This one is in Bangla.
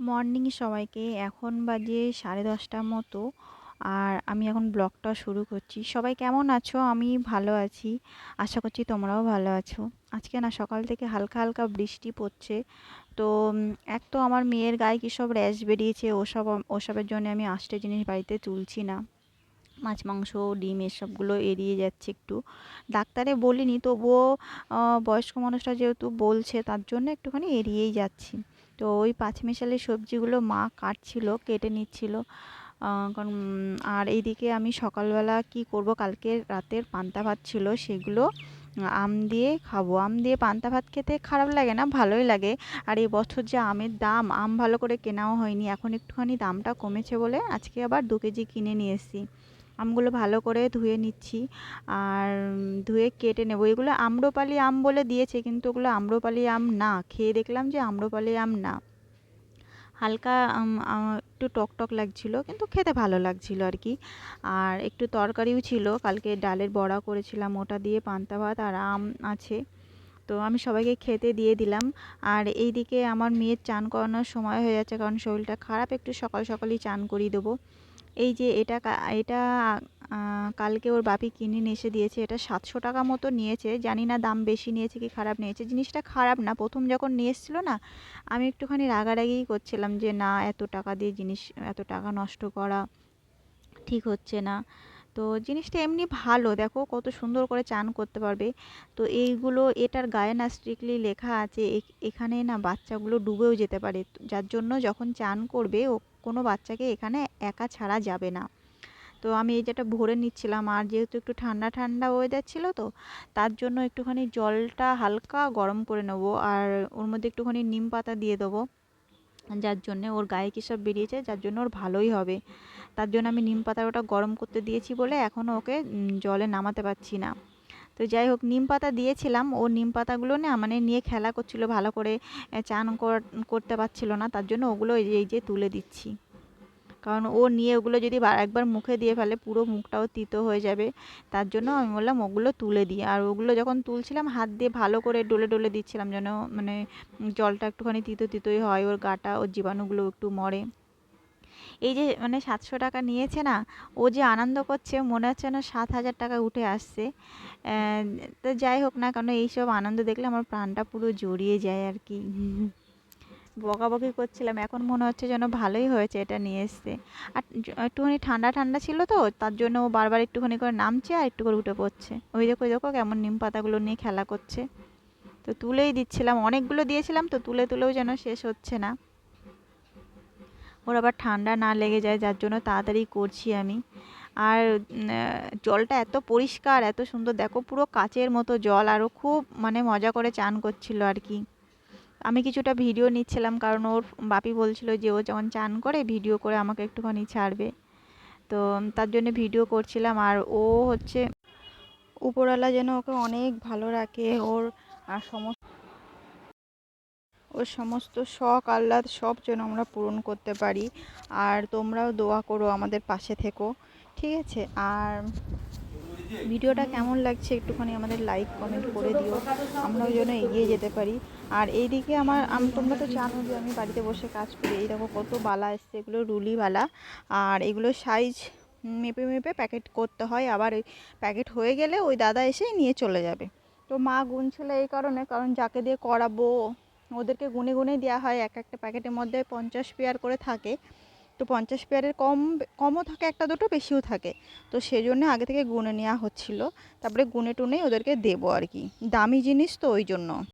মর্নিং সবাইকে। এখন বাজে সাড়ে দশটার মতো। আর আমি এখন ব্লগটা শুরু করছি। সবাই কেমন আছো? আমি ভালো আছি। আশা করছি তোমরাও ভালো আছো। আজকে না সকাল থেকে হালকা হালকা বৃষ্টি পড়ছে। তো এক তো আমার মেয়ের গায়ে কী সব র্যাশ বেরিয়েছে, ওসব, ওসবের জন্য আমি আষ্টে জিনিস বাড়িতে তুলছি না। মাছ, মাংস, ডিম এসবগুলো এড়িয়ে যাচ্ছে একটু। ডাক্তারে বলিনি, তবুও বয়স্ক মানুষরা যেহেতু বলছে, তার জন্য একটুখানি এড়িয়েই যাচ্ছি। তো ওই পাঁচমিশালি সবজিগুলো মা কাটছিল, কেটে নিচ্ছিল। কারণ, আর এইদিকে আমি সকালবেলা কি করব, কালকে রাতের পান্তা ভাত ছিল, সেগুলো আম দিয়ে খাব। আম দিয়ে পান্তা ভাত খেতে খারাপ লাগে না, ভালোই লাগে। আর এই বছর যে আমের দাম, আম ভালো করে কেনাও হয়নি। এখন একটুখানি দামটা কমেছে বলে আজকে আবার দু কেজি কিনে নিয়ে এসেছি। আমগুলো ভালো করে ধুয়ে নিচ্ছি। আর ধুয়ে কেটে নেব। এগুলো আম্রপালি আম বলে দিয়েছে, কিন্তু ওগুলো আম্রপালি আম না। খেয়ে দেখলাম যে আম্রপালি আম না। হালকা একটু টক টক লাগছিল, কিন্তু খেতে ভালো লাগছিল আর কি। আর একটু তরকারিও ছিল। কালকে ডালের বড়া করেছিলাম, ওটা দিয়ে পান্তা ভাত আর আম আছে। তো আমি সবাইকে খেতে দিয়ে দিলাম। আর এই দিকে আমার মেয়ের চান করানোর সময় হয়ে যাচ্ছে, কারণ শরীরটা খারাপ, একটু সকাল সকালই চান করিয়ে দেবো। এই যে এটা এটা কালকে ওর বাপি কিনে নিয়ে এসে দিয়েছে, এটা সাতশো টাকা মতো নিয়েছে, জানি না দাম বেশি নিয়েছে কি খারাপ নিয়েছে, জিনিসটা খারাপ না, প্রথম যখন নিয়ে এসেছিল না, আমি একটুখানি রাগারাগিই করছিলাম যে না, এত টাকা দিয়ে জিনিস, এত টাকা নষ্ট করা ঠিক হচ্ছে না। তো জিনিসটা এমনি ভালো। দেখো কত সুন্দর করে চান করতে পারবে। তো এইগুলো, এটার গায়ে না স্ট্রিক্টলি লেখা আছে এখানে না বাচ্চাগুলো ডুবেও যেতে পারে। যার জন্য যখন চান করবে, ও, কোনো বাচ্চাকে এখানে একা ছাড়া যাবে না। তো আমি এই যেটা ভরে নিচ্ছিলাম, আর যেহেতু একটু ঠান্ডা ঠান্ডা ওয়েদার ছিল তো, তার জন্য একটুখানি জলটা হালকা গরম করে নেব, আর ওর মধ্যে একটুখানি নিম পাতা দিয়ে দেবো। যার জন্যে ওর গায়ে কী সব বেরিয়েছে, যার জন্য ওর ভালোই হবে। তার জন্য আমি নিম পাতা ওটা গরম করতে দিয়েছি বলে এখনও ওকে জলে নামাতে পারছি না। তো যাই হোক, নিম পাতা দিয়েছিলাম। ও নিম পাতাগুলো না মানে নিয়ে খেলা করছিল, ভালো করে চান কর- করতে পারছিল না। তার জন্য ওগুলো এই যে তুলে দিচ্ছি। কারণ ও নিয়ে ওগুলো যদি একবার মুখে দিয়ে ফেলে, পুরো মুখটাও তিতো হয়ে যাবে। তার জন্য আমি বললাম, ওগুলো তুলে দিই। আর ওগুলো যখন তুলছিলাম, হাত দিয়ে ভালো করে ডলে ডলে দিচ্ছিলাম যেন মানে জলটা একটুখানি তিতো তিতোই হয়, ওর গাটা, ওর জীবাণুগুলো একটু মরে। এই যে মানে সাতশো টাকা নিয়েছে না, ও যে আনন্দ করছে, মনে হচ্ছে না সাত হাজার টাকা উঠে আসছে। তো যাই হোক না কেন এইসব আনন্দ দেখলে আমার প্রাণটা পুরো জড়িয়ে যায় আর কি। বকাবকি করছিলাম, এখন মনে হচ্ছে যেন ভালোই হয়েছে এটা নিয়ে এসছে। আর একটুখানি ঠান্ডা ঠান্ডা ছিল তো, তার জন্য ও বারবার একটুখানি করে নামছে আর একটু করে উঠে পড়ছে। ওই দেখো ওই দেখো কেমন নিম পাতাগুলো নিয়ে খেলা করছে। তো তুলেই দিচ্ছিলাম, অনেকগুলো দিয়েছিলাম তো তুলে তুলেও যেন শেষ হচ্ছে না। ওর আবার ঠান্ডা না লেগে যায়, যার জন্য তাড়াতাড়ি করছি আমি। আর জলটা এত পরিষ্কার, এত সুন্দর। দেখো পুরো কাচের মতো জল আরও খুব মানে মজা করে চান করছিল আর কি। আমি কিছুটা ভিডিও নিচ্ছিলাম, কারণ ওর বাপি বলছিল যে ও যখন চান করে, ভিডিও করে আমাকে একটুখানি ছাড়বে। তো তার জন্য ভিডিও করছিলাম, আর ও হচ্ছে উপরওয়ালা যেন ওকে অনেক ভালো রাখে। ওর, আর সমস্ত ওর সমস্ত শখ, আহ্লাদ সব যেন আমরা পূরণ করতে পারি। আর তোমরাও দোয়া করো আমাদের পাশে থেকো, ঠিক আছে? আর ভিডিওটা কেমন লাগছে একটুখানি আমাদের লাইক কমেন্ট করে দিও, আমরাও যেন এগিয়ে যেতে পারি। আর এইদিকে আমার, আম, তোমরা তো জানো যে আমি বাড়িতে বসে কাজ করি, এই দেখো কত বালা এসছে, এগুলো রুলি বালা। আর এগুলো সাইজ মেপে মেপে প্যাকেট করতে হয়, আবার ওই প্যাকেট হয়ে গেলে ওই দাদা এসেই নিয়ে চলে যাবে। তো মা গুনছিল এই কারণে, কারণ যাকে দিয়ে করাবো ওদেরকে গুনে গুনে দেওয়া হয়, এক একটা প্যাকেটের মধ্যে পঞ্চাশ পেয়ার করে থাকে। তো পঞ্চাশ পেয়ারের কম, কমও থাকে, একটা দুটো বেশিও থাকে। তো সেই জন্য আগে থেকে গুনে নেওয়া হচ্ছিল। তারপরে গুনে টুনে ওদেরকে দেবো আর কি। দামি জিনিস তো ওই জন্য।